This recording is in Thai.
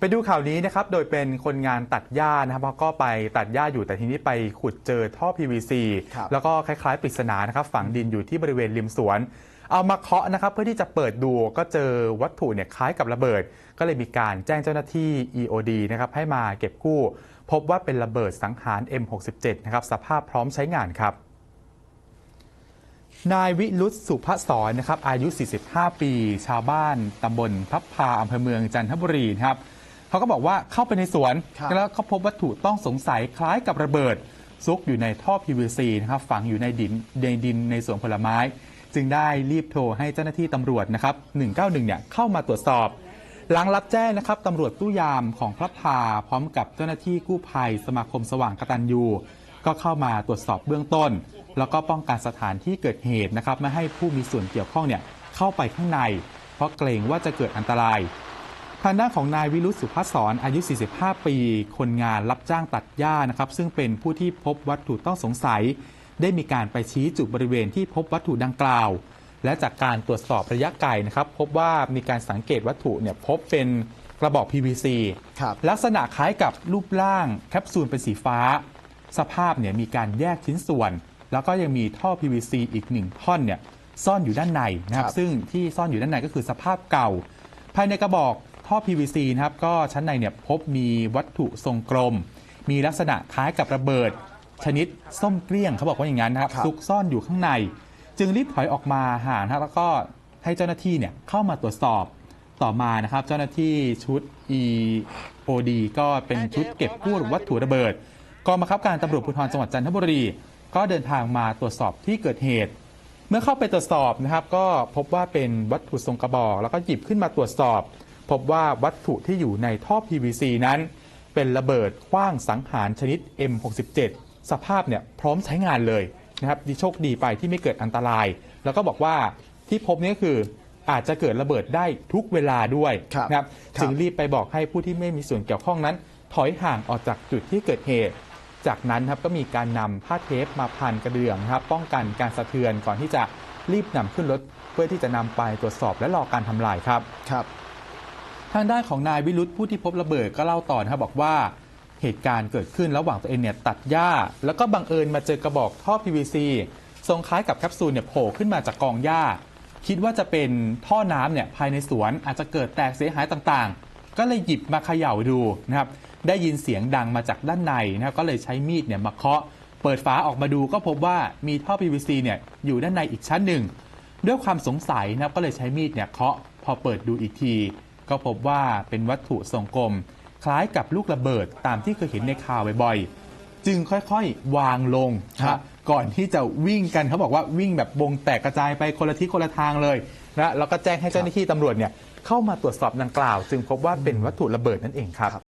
ไปดูข่าวนี้นะครับ โดยเป็นคนงานตัดหญ้านะครับเขาก็ไปตัดหญ้าอยู่แต่ทีนี้ไปขุดเจอท่อ PVC ครับแล้วก็คล้ายๆปริศนานะครับฝังดินอยู่ที่บริเวณริมสวน เอามาเคาะนะครับเพื่อที่จะเปิดดูก็เจอวัตถุเนี่ยคล้ายกับระเบิด ก็เลยมีการแจ้งเจ้าหน้าที่ EOD นะครับให้มาเก็บกู้ พบว่าเป็นระเบิดสังหาร M67 นะครับสภาพพร้อมใช้งานครับนายวิรุธสุภศรนะครับอายุ 45 ปี ชาวบ้านตำบลพับพาอำเภอเมืองจันทบุรีนะครับ เขาก็บอกว่าเข้าไปในสวน ครับแล้วเขาพบวัตถุต้องสงสัยคล้ายกับระเบิด ซุกอยู่ในท่อ PVC นะครับฝังอยู่ในดินในดินในสวนผลไม้ จึงได้รีบโทรให้เจ้าหน้าที่ตำรวจนะครับ 191 เนี่ยเข้ามาตรวจสอบ หลังรับแจ้งนะครับตำรวจตู้ยามของพระพาพร้อมกับเจ้าหน้าที่กู้ภัย สมาคมสว่างกตัญญูก็เข้ามาตรวจสอบเบื้องต้น แล้วก็ป้องกันสถานที่เกิดเหตุนะครับไม่ให้ผู้มีส่วนเกี่ยวข้องเนี่ยเข้าไปข้างใน เพราะเกรงว่าจะเกิดอันตราย ทางด้านของนายวิรุธสุภศรอายุ 45 ปี คนงานรับจ้างตัดหญ้านะครับ ซึ่งเป็นผู้ที่พบวัตถุต้องสงสัย ได้มีการไปชี้จุดบริเวณที่พบวัตถุดังกล่าว และจากการตรวจสอบระยะไกลนะครับ พบว่ามีการสังเกตวัตถุเนี่ยพบเป็นกระบอก PVC ครับ ลักษณะคล้ายกับรูปร่างแคปซูลเป็นสีฟ้า สภาพเนี่ยมีการแยกชิ้นส่วน แล้วก็ยังมีท่อ PVC อีกหนึ่งท่อนเนี่ยซ่อนอยู่ด้านในนะครับ ครับ ซึ่งที่ซ่อนอยู่ด้านในก็คือสภาพเก่า ภายในกระบอก ท่อ PVC นะครับก็ชั้นในเนี่ยพบมีวัตถุทรงกลม มีลักษณะคล้ายกับระเบิด ชนิดส้มเกลี้ยงเขาบอกว่าอย่างนั้นนะครับครับซุกซ่อนอยู่ข้างใน จึงรีบถอยออกมาห่างนะครับแล้วก็ให้เจ้าหน้าที่เนี่ยเข้ามาตรวจสอบต่อมานะครับ เจ้าหน้าที่ชุด EOD ก็เป็นชุดเก็บกู้วัตถุระเบิดกองบังคับการตำรวจภูธรจังหวัดจันทบุรี ก็เดินทางมาตรวจสอบที่เกิดเหตุ เมื่อเข้าไปตรวจสอบนะครับ ก็พบว่าเป็นวัตถุทรงกระบอก แล้วก็หยิบขึ้นมาตรวจสอบ พบว่าวัตถุที่อยู่ในท่อ PVC นั้น เป็นระเบิดขว้างสังหารชนิด M67 สภาพเนี่ยพร้อมใช้งานเลยนะครับดีโชคดีไปที่ไม่เกิดอันตราย แล้วก็บอกว่าที่พบนี้ก็คืออาจจะเกิดระเบิดได้ทุกเวลาด้วยครับนะครับครับจึงรีบไปบอกให้ผู้ที่ไม่มีส่วนเกี่ยวข้องนั้น ถอยห่างออกจากจุดที่เกิดเหตุ จากนั้นครับก็มีการนำผ้าเทปมาพันกระเดื่องนะครับป้องกันการสะเทือนก่อนที่จะรีบนำขึ้นรถ เพื่อที่จะนำไปตรวจสอบและรอการทำลายครับครับ ทางด้านของนายวิรุธผู้ที่พบระเบิดก็เล่าต่อนะครับบอกว่าเหตุการณ์เกิดขึ้นระหว่างตัวเองเนี่ยตัดหญ้า แล้วก็บังเอิญมาเจอกระบอกท่อ PVC ทรงคล้ายกับแคปซูลเนี่ยโผล่ขึ้นมาจากกองหญ้า คิดว่าจะเป็นท่อน้ำเนี่ยภายในสวนอาจจะเกิดแตกเสียหายต่างๆ ก็เลยหยิบมาเขย่าดูนะครับได้ยินเสียงดังมาจากด้านในนะครับก็เลยใช้มีดเนี่ยมาเคาะ เปิดฝาออกมาดูก็พบว่ามีท่อ PVC เนี่ยอยู่ด้านในอีกชั้นหนึ่ง ด้วยความสงสัยนะครับก็เลยใช้มีดเนี่ยเคาะพอเปิดดูอีกที ก็พบว่าเป็นวัตถุทรงกลม คล้ายกับลูกระเบิดตามที่เคยเห็นในข่าวบ่อยๆ จึงค่อยๆ วางลงครับนะก่อนที่จะวิ่งกันเขาบอกว่าวิ่งแบบวงแตกกระจายไปคนละทิศคนละทางเลยนะแล้วก็แจ้งให้เจ้าหน้าที่ตำรวจเนี่ยเข้ามาตรวจสอบดังกล่าว จึงพบว่าเป็นวัตถุระเบิดนั่นเองครับ